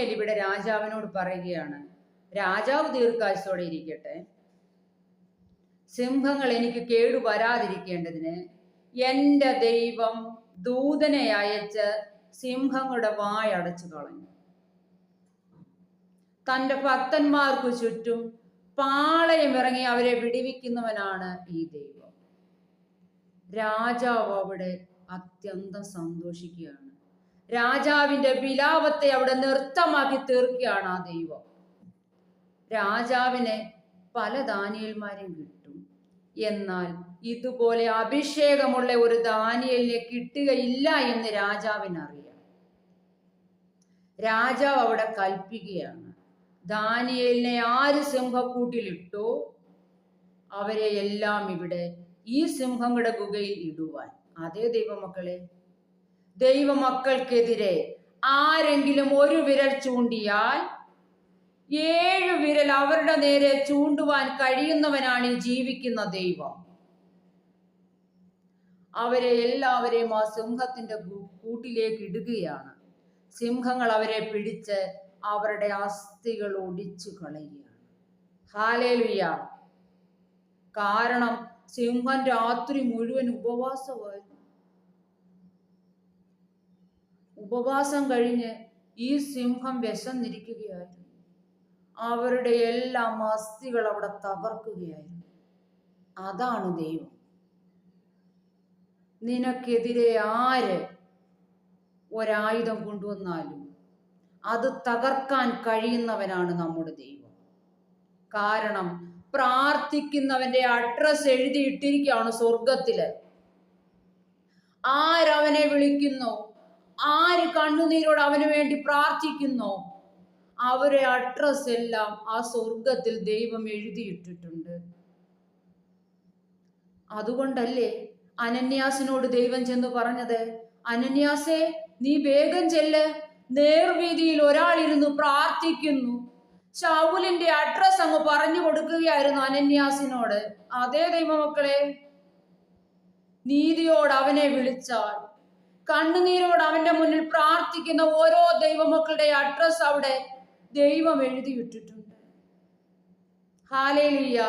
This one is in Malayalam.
ദാനിയേൽ ഇവിടെ രാജാവിനോട് പറയുകയാണ്. രാജാവ് ദീർഘായുസോടെ ഇരിക്കട്ടെ. സിംഹങ്ങൾ എനിക്ക് കേടു വരാതിരിക്കേണ്ടതിന് എന്റെ ദൈവം ദൂതനെ അയച്ച് സിംഹങ്ങളുടെ വായടച്ചു കളഞ്ഞു. തന്റെ ഭക്തന്മാർക്കു ചുറ്റും പാളയം ഇറങ്ങി അവരെ വിടിവിക്കുന്നവനാണ് ഈ ദൈവം. രാജാവ് അവിടെ അത്യന്തം സന്തോഷിക്കുകയാണ്. രാജാവിന്റെ വിലാപത്തെ അവിടെ നൃത്തമാക്കി തീർക്കുകയാണ് ആ ദൈവം. രാജാവിനെ പല ദാനിയന്മാരെയും കിട്ടും. എന്നാൽ ഇതുപോലെ അഭിഷേകമുള്ള ഒരു ദാനിയലിനെ കിട്ടുകയില്ല എന്ന് രാജാവിന് അറിയാം രാജാവ് അവിടെ കൽപ്പിക്കുകയാണ്. ദാനിയലിനെ ആര് സിംഹക്കൂട്ടിലിട്ടോ അവരെ എല്ലാം ഇവിടെ ഈ സിംഹങ്ങളുടെ ഗുഹയിൽ ഇടുവാൻ. അതേ ദൈവമക്കളെ ദൈവമക്കൾക്കെതിരെ ആരെങ്കിലും ഒരു വിരൽ ചൂണ്ടിയാൽ ഏഴു വിരൽ അവരുടെ നേരെ ചൂണ്ടുവാൻ കഴിയുന്നവനാണ് ഈ ജീവിക്കുന്ന ദൈവം. അവരെ എല്ലാവരെയും ആ സിംഹത്തിന്റെ കൂട്ടിലേക്ക് ഇടുകയാണ്. സിംഹങ്ങൾ അവരെ പിടിച്ച് അവരുടെ അസ്ഥികൾ ഒടിച്ചു കളയുകയാണ്. ഹാലേലുയ്യ കാരണം സിംഹം രാത്രി മുഴുവൻ ഉപവാസമായിരുന്നു. ഉപവാസം കഴിഞ്ഞ് ഈ സിംഹം വിശന്നിരിക്കുകയായിരുന്നു. അവരുടെ എല്ലാ അസ്ഥികൾ അവിടെ തകർക്കുകയായിരുന്നു. അതാണ് ദൈവം. നിനക്കെതിരെ ആര് ഒരായുധം കൊണ്ടുവന്നാലും അത് തകർക്കാൻ കഴിയുന്നവനാണ് നമ്മുടെ ദൈവം. കാരണം പ്രാർത്ഥിക്കുന്നവന്റെ അഡ്രസ് എഴുതിയിട്ടിരിക്കുകയാണ് സ്വർഗത്തിൽ ആരവനെ വിളിക്കുന്നു? ആര് കണ്ണുനീരോട് അവന് വേണ്ടി പ്രാർത്ഥിക്കുന്നു? അവരെ അഡ്രസ് എല്ലാം ആ സ്വർഗത്തിൽ ദൈവം എഴുതിയിട്ടിട്ടുണ്ട്. അതുകൊണ്ടല്ലേ അനന്യാസിനോട് ദൈവം ചെന്ന് പറഞ്ഞത്? അനന്യാസേ നീ വേഗം ചെല്ല്. നേർവീതിയിൽ ഒരാളിരുന്ന് പ്രാർത്ഥിക്കുന്നു. ശൗലിന്റെ അഡ്രസ് അങ്ങ് പറഞ്ഞു കൊടുക്കുകയായിരുന്നു അനന്യാസിനോട്. അതേ ദൈവമക്കളെ നീതിയോട് അവനെ വിളിച്ചാൽ കണ്ണുനീരോട് അവന്റെ മുന്നിൽ പ്രാർത്ഥിക്കുന്ന ഓരോ ദൈവമക്കളുടെ അഡ്രസ് അവിടെ ദൈവം എഴുതിയിട്ടിട്ടുണ്ട്. ഹാലേലിയ